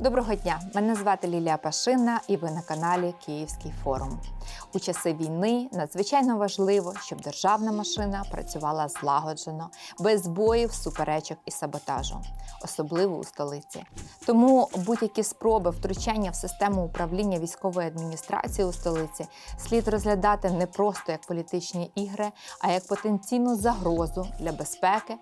Доброго дня! Мене звати Лілія Пашина, і ви на каналі Київський форум. У часи війни надзвичайно важливо, щоб державна машина працювала злагоджено, без збоїв, суперечок і саботажу, особливо у столиці. Тому будь-які спроби втручання в систему управління військової адміністрації у столиці слід розглядати не просто як політичні ігри, а як потенційну загрозу для безпеки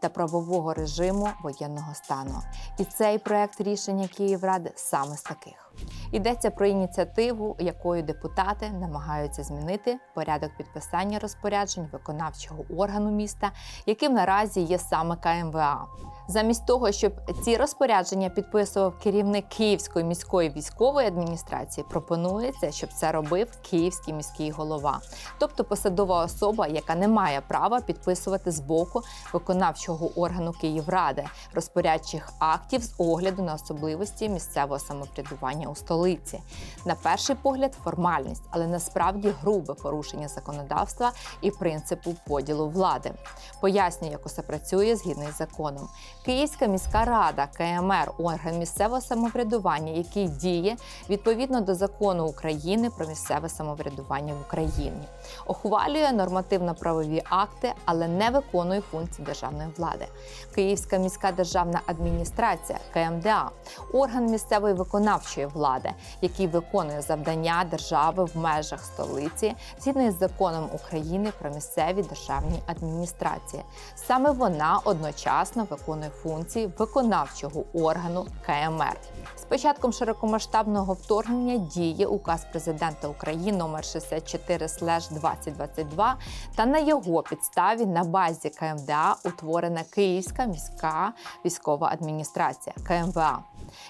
та правового режиму воєнного стану. І цей проект рішення Київради саме з таких. Йдеться про ініціативу, якою депутати намагаються змінити порядок підписання розпоряджень виконавчого органу міста, яким наразі є саме КМВА. Замість того, щоб ці розпорядження підписував керівник Київської міської військової адміністрації, пропонується, щоб це робив Київський міський голова, тобто посадова особа, яка не має права підписувати з боку виконавчого органу Київради розпорядчих актів з огляду на особливості місцевого самоврядування у столиці. На перший погляд, формальність, але насправді грубе порушення законодавства і принципу поділу влади. Пояснюю, як усе працює згідно із законом. Київська міська рада КМР орган місцевого самоврядування, який діє відповідно до закону України про місцеве самоврядування в Україні, ухвалює нормативно-правові акти, але не виконує функції державної влади. Київська міська державна адміністрація КМДА орган місцевої виконавчої влади, який виконує завдання держави в межах столиці згідно із законом України про місцеві державні адміністрації. Саме вона одночасно виконує функції виконавчого органу КМР. З початком широкомасштабного вторгнення діє указ президента України номер 64 2022 та на його підставі на базі КМДА утворена Київська міська військова адміністрація КМВА.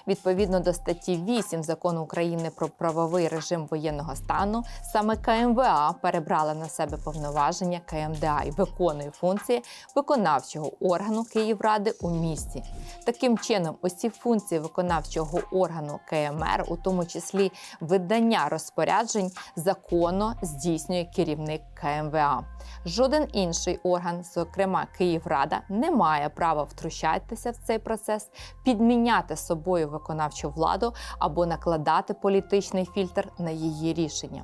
Відповідно до статті 8 закону України про правовий режим воєнного стану, саме КМВА перебрала на себе повноваження КМДА і виконує функції виконавчого органу Київради у місті. Таким чином, усі функції виконавчого органу КМР, у тому числі видання розпоряджень, законно здійснює керівник КМВА. Жоден інший орган, зокрема Київрада, не має права втручатися в цей процес, підміняти собою виконавчу владу або накладати політичний фільтр на її рішення.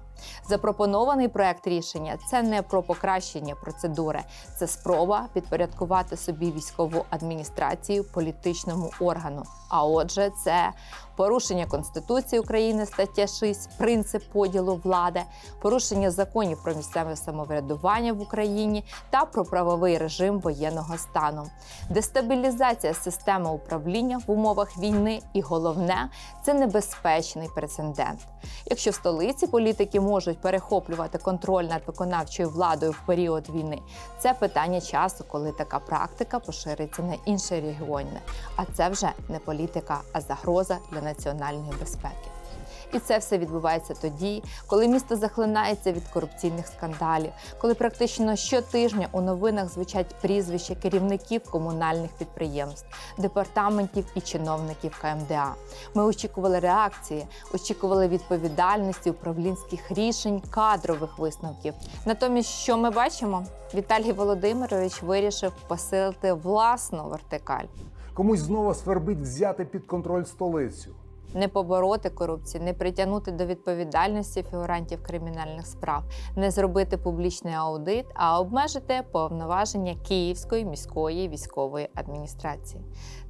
Запропонований проект рішення це не про покращення процедури, це спроба підпорядкувати собі військову адміністрацію політичному органу. А отже, це порушення Конституції України, стаття 6, принцип поділу влади, порушення законів про місцеве самоврядування в Україні та про правовий режим воєнного стану, дестабілізація системи управління в умовах війни, і головне це небезпечний прецедент. Якщо в столиці політики можуть перехоплювати контроль над виконавчою владою в період війни, це питання часу, коли така практика пошириться на інші регіони. А це вже не політика, а загроза для національної безпеки. І це все відбувається тоді, коли місто захлинається від корупційних скандалів, коли практично щотижня у новинах звучать прізвища керівників комунальних підприємств, департаментів і чиновників КМДА. Ми очікували реакції, очікували відповідальності, управлінських рішень, кадрових висновків. Натомість, що ми бачимо, Віталій Володимирович вирішив посилити власну вертикаль. Комусь знову свербить взяти під контроль столицю. Не побороти корупцію, не притягнути до відповідальності фігурантів кримінальних справ, не зробити публічний аудит, а обмежити повноваження Київської міської військової адміністрації.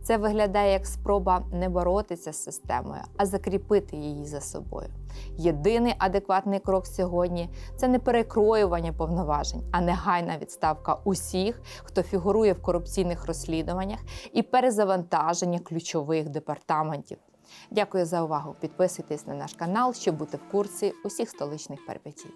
Це виглядає як спроба не боротися з системою, а закріпити її за собою. Єдиний адекватний крок сьогодні це не перекроювання повноважень, а негайна відставка усіх, хто фігурує в корупційних розслідуваннях, і перезавантаження ключових департаментів. Дякую за увагу. Підписуйтесь на наш канал, щоб бути в курсі усіх столичних перипетій.